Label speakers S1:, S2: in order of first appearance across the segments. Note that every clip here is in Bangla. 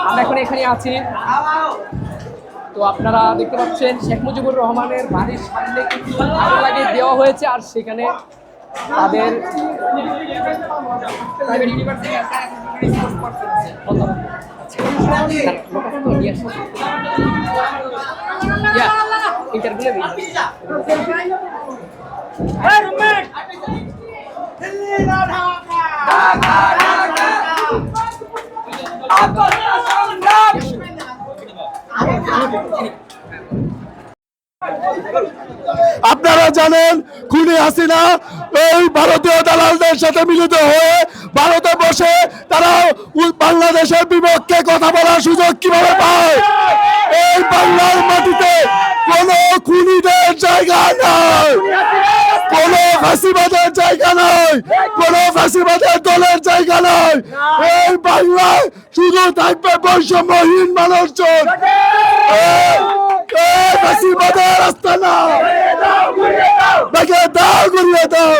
S1: আমরা এখন এখানে আছি। তো আপনারা দেখতে পাচ্ছেন শেখ মুজিবুর রহমানের বাড়ির সামনে কিছু আগুন লাগিয়ে দেওয়া হয়েছে আর সেখানে তাদের ইন্টারভিউ
S2: আপনারা জানেন, খুনি হাসিনা এই ভারতীয় দালালদের সাথে মিলিত হয়ে ভারতে বসে তারা বাংলাদেশের বিপক্ষে কথা বলার সুযোগ কীভাবে পায়? এই বাংলার মাটিতে কোন খুনিদের জায়গা নাই। কোন ফাঁসিবাদের জায়গা নাই। কোন ফাঁসিবাদের দলের জায়গা নাই। এই বাংলায় শুধু থাকবে বৈষম্যহীন মানুষজন। ফাঁসিবাদের রাস্তা না। তাকে দাও ঘুরিয়ে দাও।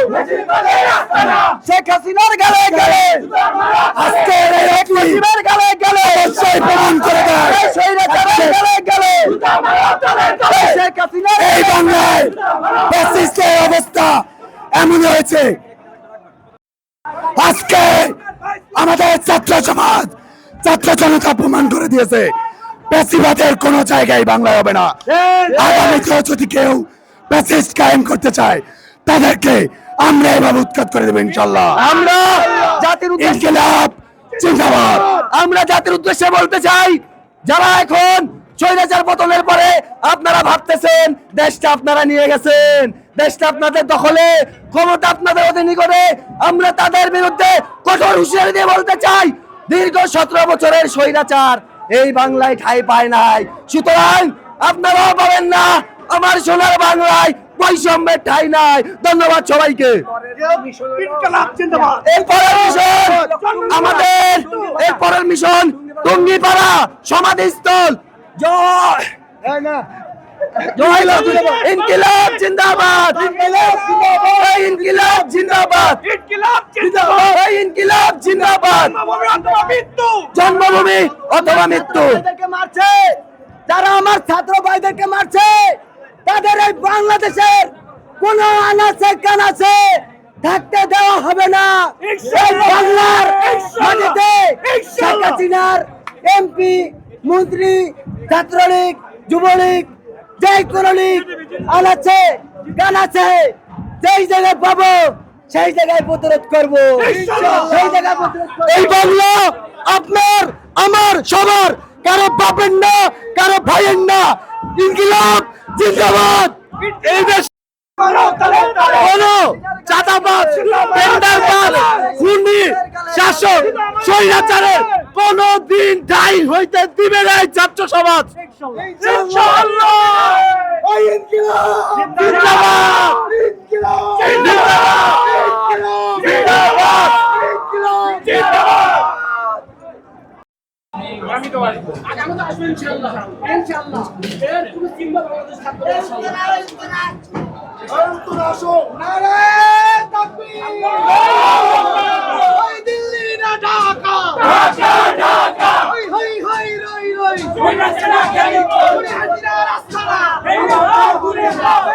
S2: শেখ হাসিনার গালে গালে। আজকে মুজিবের গালে গালে অবশ্যই প্রমাণ করে দেয় স্বৈরাচারের গালে গালে শেখ হাসিনার এই বাংলায় ফ্যাসিস্টের অবস্থা এমন হয়েছে। আজকে আমাদের ছাত্র সমাজ ছাত্র জনতা প্রমাণ করে দিয়েছে কোনো জায়গায় বাংলায় হবে না। আগামীতেও যদি কেউ কায়েম করতে চায় তাদেরকে আমরা এভাবে উৎখাত করে দেবো ইনশাল্লাহ আমরা জাতির ইনকিলাব জিন্দাবাদ। আমরা জাতির উদ্দেশ্যে বলতে চাই যারা এখন স্বৈরাচার পতনের পরে আপনারা ভাবতেছেন দেশটা আপনারা নিয়ে গেছেন। দেশটা আপনাদের দখলে ক্ষমতা আপনাদের অধীনে করে আমরা তাদের বিরুদ্ধে কঠোর হুঁশিয়ারি দিয়ে বলতে চাই দীর্ঘ সতেরো বছরের স্বৈরাচার এই বাংলায় ঠাই পায় নাই। সুতরাং আপনারাও পাবেন না আমার সোনার বাংলায় বৈষম্যের ঠাই নাই। ধন্যবাদ সবাইকে। এরপরের মিশন আমাদের এরপরের মিশন টঙ্গিপাড়া সমাধিস্থল। জয়! জয় ইনকিলাব জিন্দাবাদ। ইনকিলাব জিন্দাবাদ। ইনকিলাব জিন্দাবাদ। জন্মভূমি অথবা মৃত্যু।
S3: মারছে। যারা আমার ছাত্র ভাইদেরকে মারছে তাদের এই বাংলাদেশের কোন আনাচে কানাচে থাকতে দেওয়া হবে না। বাংলার মাটিতে শেখ হাসিনার এমপি মন্ত্রী ছাত্রলীগ যুবলীগ যে কোনো লীগ আনাচ্ছে কানাচ্ছে যেই জায়গায় পাবো সেই জায়গায় প্রতিরোধ করব। সেই জায়গায়
S2: এই বাংলা আপনার আমার সবার কারও বাপের না কারও ভাইয়ের না ইনকিলাব জিন্দাবাদ। এই দেশ চাঁদাবাদ খুনি শাসক স্বৈরাচারের কোন দিন ঠাই হইতে দিবে না ছাত্র সমাজ। ইনশাআল্লাহ। ওই